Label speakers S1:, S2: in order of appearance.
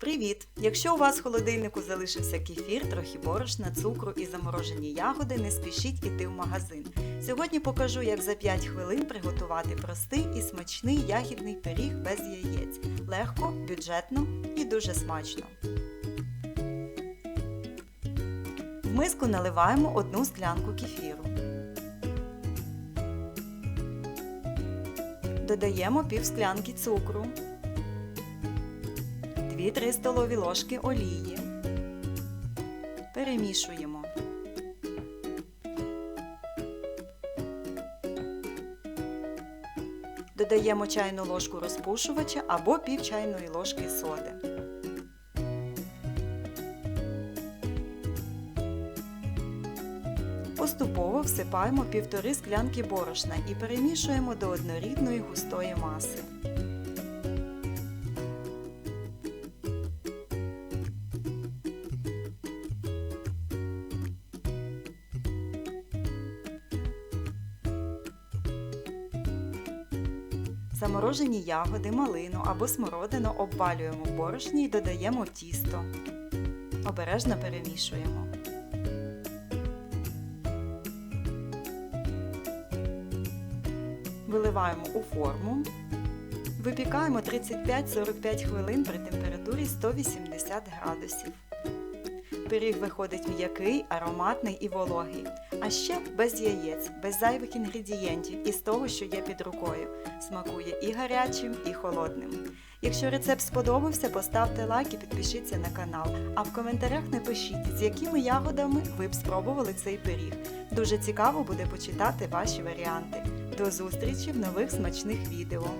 S1: Привіт! Якщо у вас в холодильнику залишився кефір, трохи борошна, цукру і заморожені ягоди, не спішіть іти в магазин. Сьогодні покажу, як за 5 хвилин приготувати простий і смачний ягідний пиріг без яєць. Легко, бюджетно і дуже смачно. В миску наливаємо одну склянку кефіру. Додаємо пів склянки цукру. 2-3 столові ложки олії. Перемішуємо. Додаємо чайну ложку розпушувача або пів чайної ложки соди. Поступово всипаємо півтори склянки борошна і перемішуємо до однорідної густої маси. Заморожені ягоди, малину або смородину обвалюємо в борошні і додаємо в тісто. Обережно перемішуємо. Виливаємо у форму. Випікаємо 35-45 хвилин при температурі 180 градусів. Пиріг виходить м'який, ароматний і вологий. А ще без яєць, без зайвих інгредієнтів і з того, що є під рукою. Смакує і гарячим, і холодним. Якщо рецепт сподобався, поставте лайк і підпишіться на канал. А в коментарях напишіть, з якими ягодами ви б спробували цей пиріг. Дуже цікаво буде почитати ваші варіанти. До зустрічі в нових смачних відео!